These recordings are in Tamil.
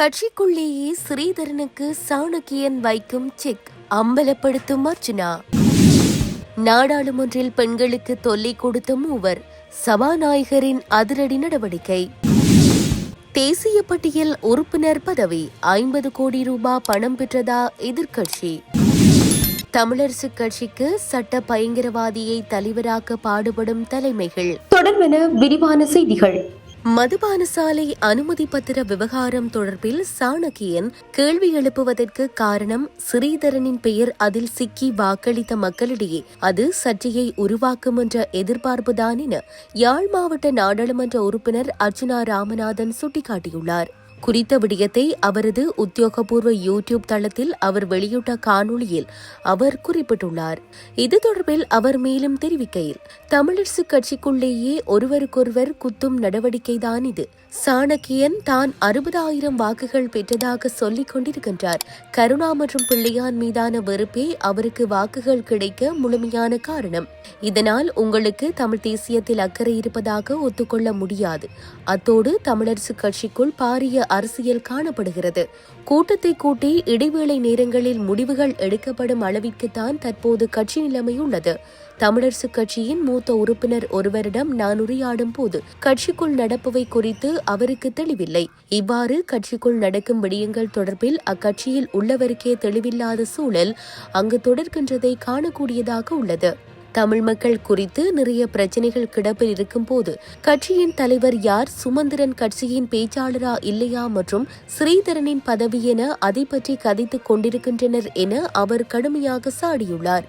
கட்சிக்குள்ளேயே ஸ்ரீதரனுக்கு சாணக்கியன் வைக்கும் செக் அம்பலப்படுத்தும் அர்ச்சனா. நாடாளுமன்றில் பெண்களுக்கு தொல்லை கொடுத்த மூவர் சபாநாயகரின் அதிரடி நடவடிக்கை. தேசிய பட்டியல் உறுப்பினர் பதவி ஐம்பது கோடி ரூபாய் பணம் பெற்றதா எதிர்க்கட்சி? தமிழரசுக் கட்சிக்கு சட்ட பயங்கரவாதியை தலைவராக்க பாடுபடும் தலைமைகள். தொடர்பென விரிவான செய்திகள். மதுபான சாலை அனுமதி பத்திர விவகாரம் தொடர்பில் சாணக்கியன் கேள்வி எழுப்புவதற்கு காரணம் ஸ்ரீதரனின் பெயர் அதில் சிக்கி வாக்களித்த மக்களிடையே. அது சர்ச்சையை உருவாக்கும் என்ற எதிர்பார்ப்புதான் என யாழ் மாவட்ட நாடாளுமன்ற உறுப்பினர் அர்ஜுனா ராமநாதன் சுட்டிக்காட்டியுள்ளார். குறித்த விடயத்தை அவரது உத்தியோகபூர்வ யூடியூப் தளத்தில் அவர் வெளியிட்ட காணொளியில் அவர் குறிப்பிட்டுள்ளார். இது தொடர்பில் அவர் மேலும் தெரிவிக்கையில் தமிழரசு கட்சிக்குள்ளேயே ஒருவருக்கொருவர் குத்தும் நடவடிக்கைதான் இது. சாணக்கியன் தான் அறுபதாயிரம் வாக்குகள் பெற்றதாக சொல்லிக் கொண்டிருக்கின்றார். கருணா மற்றும் பிள்ளையான் மீதான வெறுப்பே அவருக்கு வாக்குகள் கிடைக்க முழுமையான காரணம். இதனால் உங்களுக்கு தமிழ் தேசியத்தில் அக்கறை இருப்பதாக ஒத்துக்கொள்ள முடியாது. அத்தோடு தமிழரசு கட்சிக்குள் பாரிய அரசியல் காணப்படுகிறது. கூட்டத்தை கூட்டி இடைவேளை நேரங்களில் முடிவுகள் எடுக்கப்படும் அளவிற்குத்தான் தற்போது கட்சி நிலைமை உள்ளது தமிழரசு கட்சியின் மூத்த உறுப்பினர் ஒருவரிடம் நான் உரையாடும் போது கட்சிக்குள் நடப்பவை குறித்து அவருக்கு தெளிவில்லை. இவ்வாறு கட்சிக்குள் நடக்கும் விடயங்கள் தொடர்பில் அக்கட்சியில் உள்ளவருக்கே தெளிவில்லாத சூழல் அங்கு தொடர்கின்றதை காணக்கூடியதாக உள்ளது. தமிழ் மக்கள் குறித்து நிறைய பிரச்சனைகள் கிடப்பில் இருக்கும் போது கட்சியின் தலைவர் யார் சுமந்திரன் கட்சியின் பேச்சாளரா இல்லையா மற்றும் ஸ்ரீதரனின் பதவி என அதை பற்றி கதைத்துக் கொண்டிருக்கின்றனர் என அவர் கடுமையாக சாடியுள்ளார்.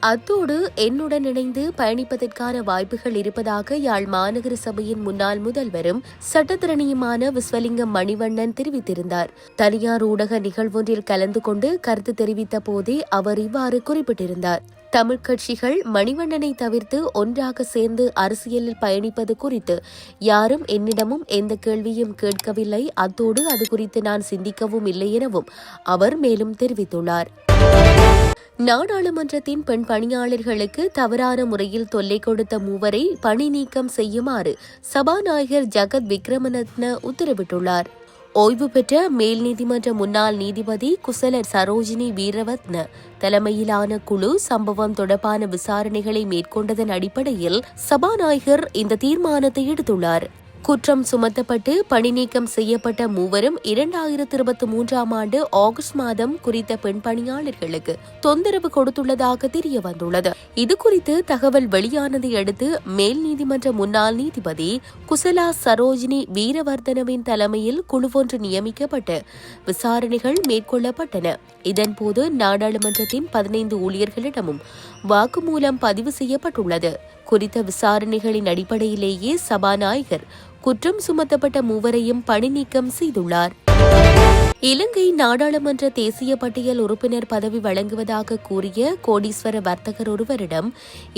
அத்தோடு என்னுடன் இணைந்து பயணிப்பதற்கான வாய்ப்புகள் இருப்பதாக யாழ் மாநகர சபையின் முன்னாள் முதல்வரும் சட்டத்திறனியுமான விஸ்வலிங்கம் மணிவண்ணன் தெரிவித்திருந்தார். தனியார் ஊடக நிகழ்வொன்றில் கலந்து கொண்டு கருத்து தெரிவித்த போதே அவர் இவ்வாறு குறிப்பிட்டிருந்தார். தமிழ் கட்சிகள் மணிவண்ணனை தவிர்த்து ஒன்றாக சேர்ந்து அரசியலில் பயணிப்பது குறித்து யாரும் என்னிடமும் எந்த கேள்வியும் கேட்கவில்லை. அத்தோடு அது குறித்து நான் சிந்திக்கவும் இல்லை எனவும் அவர் மேலும் தெரிவித்துள்ளார். நாடாளுமன்றத்தின் பெண் பணியாளர்களுக்கு தவறான முறையில் தொல்லை கொடுத்த மூவரை பணி நீக்கம் செய்யுமாறு சபாநாயகர் ஜகத் விக்ரமரத்ன உத்தரவிட்டுள்ளார். ஓய்வு பெற்ற மேல் நீதிமன்ற முன்னாள் நீதிபதி குசலர் சரோஜினி வீரவத்ன தலைமையிலான குழு சம்பவம் தொடர்பான விசாரணைகளை மேற்கொண்டதன் அடிப்படையில் சபாநாயகர் இந்த தீர்மானத்தை எடுத்துள்ளார். குற்றம் சுமத்தப்பட்டு பணி நீக்கம் செய்யப்பட்ட மூவரும் இரண்டாயிரத்தி இருபத்தி மூன்றாம் ஆண்டு ஆகஸ்ட் மாதம் குறித்த பெண் பணியாளர்களுக்கு தொந்தரவு கொடுத்துள்ளதாக தெரிய வந்துள்ளது இது குறித்து தகவல் வெளியானதை அடுத்து மேல் நீதிமன்ற முன்னாள் நீதிபதி குசலா சரோஜினி வீரவர்தனவின் தலைமையில் குழுவொன்று நியமிக்கப்பட்டு விசாரணைகள் மேற்கொள்ளப்பட்டன. இதன்போது நாடாளுமன்றத்தின் பதினைந்து ஊழியர்களிடமும் வாக்குமூலம் பதிவு செய்யப்பட்டுள்ளது. குறித்த விசாரணைகளின் அடிப்படையிலேயே சபாநாயகர் குற்றம் சுமத்தப்பட்ட மூவரையும் பணி நீக்கம் செய்துள்ளார். இலங்கை நாடாளுமன்ற தேசிய பட்டியல் உறுப்பினர் பதவி வழங்குவதாக கூறிய கோடீஸ்வர வர்த்தகர் ஒருவரிடம்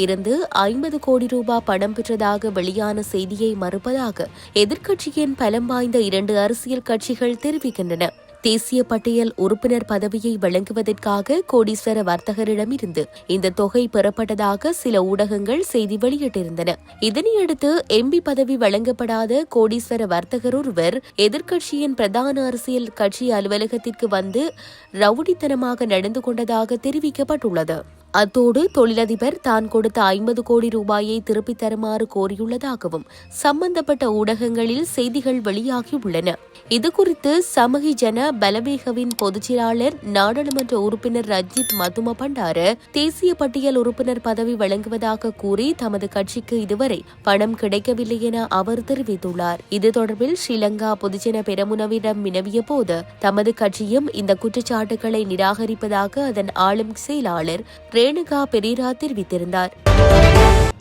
இருந்து ஐம்பது கோடி ரூபாய் பணம் பெற்றதாக வெளியான செய்தியை மறுப்பதாக எதிர்க்கட்சியின் பலம் வாய்ந்த இரண்டு அரசியல் கட்சிகள் தெரிவிக்கின்றன. தேசிய பட்டியல் உறுப்பினர் பதவியை வழங்குவதற்காக கோடீஸ்வர வர்த்தகரிடமிருந்து இந்த தொகை பெறப்பட்டதாக சில ஊடகங்கள் செய்தி வெளியிட்டிருந்தன. இதனையடுத்து எம்பி பதவி வழங்கப்படாத கோடீஸ்வர வர்த்தகர் ஒருவர் எதிர்க்கட்சியின் பிரதான அரசியல் கட்சி அலுவலகத்திற்கு வந்து ரவுடித்தனமாக நடந்து கொண்டதாக தெரிவிக்கப்பட்டுள்ளது. அத்தோடு தொழிலதிபர் தான் கொடுத்த ஐம்பது கோடி ரூபாயை திருப்பித் தருமாறு கோரியுள்ளதாகவும் சம்பந்தப்பட்ட ஊடகங்களில் செய்திகள் வெளியாகியுள்ளன. இதுகுறித்து சமகி ஜன பலவேகவின் பொதுச்செயலாளர் நாடாளுமன்ற உறுப்பினர் ரஞ்சித் மதும பண்டார தேசிய பட்டியல் உறுப்பினர் பதவி வழங்குவதாக கூறி தமது கட்சிக்கு இதுவரை பணம் கிடைக்கவில்லை என அவர் தெரிவித்துள்ளார். இது தொடர்பில் ஸ்ரீலங்கா பொதுஜன பெரமுனவிடம் வினவிய போது தமது கட்சியும் இந்த குற்றச்சாட்டுகளை நிராகரிப்பதாக அதன் ஆளும் செயலாளர் ரேணுகா பெரீரா தெரிவித்திருந்தார்.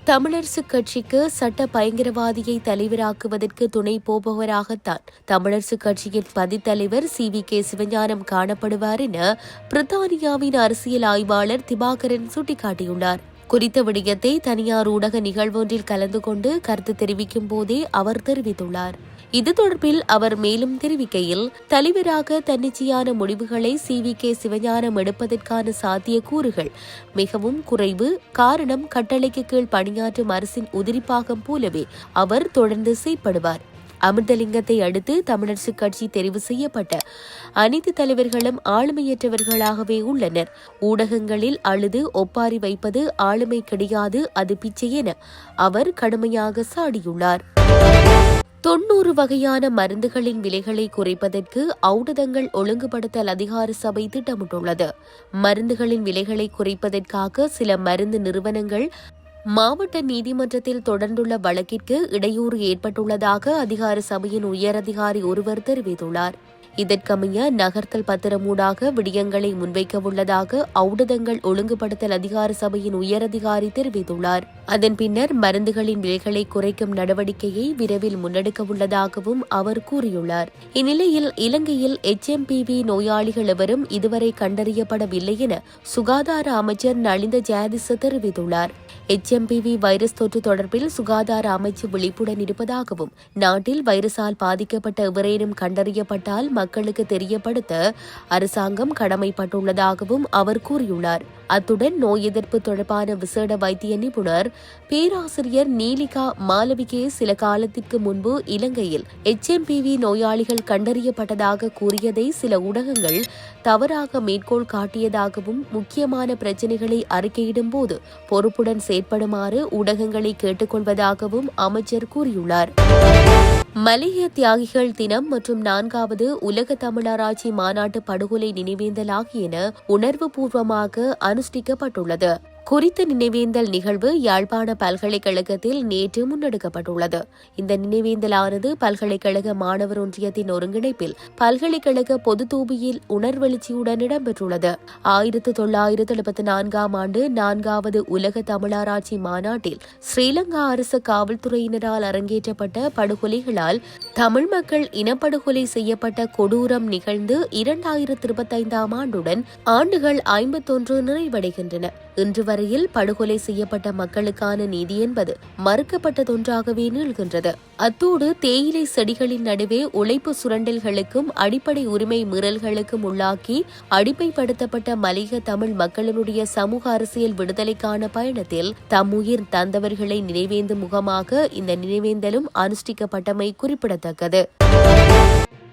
தமிழரசுக் கட்சிக்கு சட்ட பயங்கரவாதியை தலைவராக்குவதற்கு துணை போபவராகத்தான் தமிழரசுக் கட்சியின் பதித்தலைவர் சி. வி. கே. சிவஞானம் காணப்படுவார் என பிரித்தானியாவின் அரசியல் ஆய்வாளர் திபாகரன் சுட்டிக்காட்டியுள்ளார். குறித்த விடயத்தை தனியார் ஊடக நிகழ்வொன்றில் கலந்து கொண்டு கருத்து தெரிவிக்கும் போதே அவர் தெரிவித்துள்ளார். இது தொடர்பில் அவர் மேலும் தெரிவிக்கையில் தலைவராக தன்னிச்சையான முடிவுகளை சி. வி. கே. சிவஞானம் எடுப்பதற்கான சாத்தியக்கூறுகள் மிகவும் குறைவு. காரணம் கட்டளைக்கு கீழ் பணியாற்றும் அரசின் உதிரிப்பாகம் போலவே அவர் தொடர்ந்து செயற்படுவார். அமிர்தலிங்கத்தை அடுத்து தமிழரசுக் கட்சி தெரிவு செய்யப்பட்ட அனைத்து தலைவர்களும் ஆளுமையற்றவர்களாகவே உள்ளனர். ஊடகங்களில் அழுது ஒப்பாரி வைப்பது ஆளுமை கிடையாது அது பிச்சை என அவர் கடுமையாக சாடியுள்ளார். தொன்னூறு வகையான மருந்துகளின் விலைகளை குறைப்பதற்கு ஔடதங்கள் ஒழுங்குபடுத்தல் அதிகார சபை திட்டமிட்டுள்ளது. மருந்துகளின் விலைகளை குறைப்பதற்காக சில மருந்து நிறுவனங்கள் மாவட்ட நீதிமன்றத்தில் தொடர்ந்துள்ள வழக்கிற்கு இடையூறு ஏற்பட்டுள்ளதாக அதிகார சபையின் உயரதிகாரி ஒருவர் தெரிவித்துள்ளார். இதற்கமைய நகர்த்தல் பத்திரமூடாக விடயங்களை முன்வைக்க உள்ளதாக ஔடதங்கள் ஒழுங்குபடுத்தல் அதிகார சபையின் உயரதிகாரி தெரிவித்துள்ளார். அதன் பின்னர் மருந்துகளின் விலைகளை குறைக்கும் நடவடிக்கையை விரைவில் முன்னெடுக்க உள்ளதாகவும் அவர் கூறியுள்ளார். இந்நிலையில் இலங்கையில் எச்எம்பிவி நோயாளிகள் எவரும் இதுவரை கண்டறியப்படவில்லை என சுகாதார அமைச்சர் நலிந்த ஜெயதிச தெரிவித்துள்ளார். எச்எம்பிவி வைரஸ் தொற்று தொடர்பில் சுகாதார அமைச்சு விழிப்புடன் இருப்பதாகவும் நாட்டில் வைரஸால் பாதிக்கப்பட்ட எவரேனும் கண்டறியப்பட்டால் மக்களுக்கு தெரியப்படுத்த அரசாங்கம் கடமைப்பட்டுள்ளதாகவும் அவர் கூறியுள்ளார். அத்துடன் நோய் எதிர்ப்பு தொடர்பான விசேட வைத்திய நிபுணர் பேராசிரியர் நீலிகா மாலவிகே சில காலத்திற்கு முன்பு இலங்கையில் எச்எம்பிவி நோயாளிகள் கண்டறியப்பட்டதாக கூறியதை சில ஊடகங்கள் தவறாக மேற்கோள் காட்டியதாகவும் முக்கியமான பிரச்சினைகளை அறிக்கையிடும் போது பொறுப்புடன் செயற்படுமாறு ஊடகங்களை கேட்டுக்கொள்வதாகவும் அமைச்சர் கூறியுள்ளார். மலேய தியாகிகள் தினம் மற்றும் நான்காவது உலக தமிழராட்சி மாநாட்டு படுகொலை நினைவேந்தல் ஆகியன உணர்வுபூர்வமாக அனுஷ்டிக்கப்பட்டுள்ளது. குறித்த நினைவேந்தல் நிகழ்வு யாழ்ப்பாண பல்கலைக்கழகத்தில் நேற்று முன்னெடுக்கப்பட்டுள்ளது. இந்த நினைவேந்தலானது பல்கலைக்கழக மாணவர் ஒன்றியத்தின் ஒருங்கிணைப்பில் பல்கலைக்கழக பொது தூபியில் உணர்வெழுச்சியுடன் இடம்பெற்றுள்ளது. ஆயிரத்து தொள்ளாயிரத்து எழுபத்தி நான்காம் ஆண்டு நான்காவது உலக தமிழராட்சி மாநாட்டில் ஸ்ரீலங்கா அரசு காவல்துறையினரால் அரங்கேற்றப்பட்ட படுகொலைகளால் தமிழ் மக்கள் இனப்படுகொலை செய்யப்பட்ட கொடூரம் நிகழ்ந்து இரண்டாயிரத்து இருபத்தைந்தாம் ஆண்டுடன் ஆண்டுகள் ஐம்பத்தொன்று நிறைவடைகின்றன. இன்று வரையில் படுகொலை செய்யப்பட்ட மக்களுக்கான நீதி என்பது மறுக்கப்பட்டதொன்றாகவே நீள்கின்றது அத்தோடு தேயிலை செடிகளின் நடுவே உழைப்பு சுரண்டல்களுக்கும் அடிப்படை உரிமை மீறல்களுக்கும் உள்ளாக்கி அடிப்பைப்படுத்தப்பட்ட மலிக தமிழ் மக்களினுடைய சமூக அரசியல் விடுதலைக்கான பயணத்தில் தம் உயிர் தந்தவர்களை நினைவேந்தும் முகமாக இந்த நினைவேந்தலும் அனுஷ்டிக்கப்பட்டமை குறிப்பிடத்தக்கது.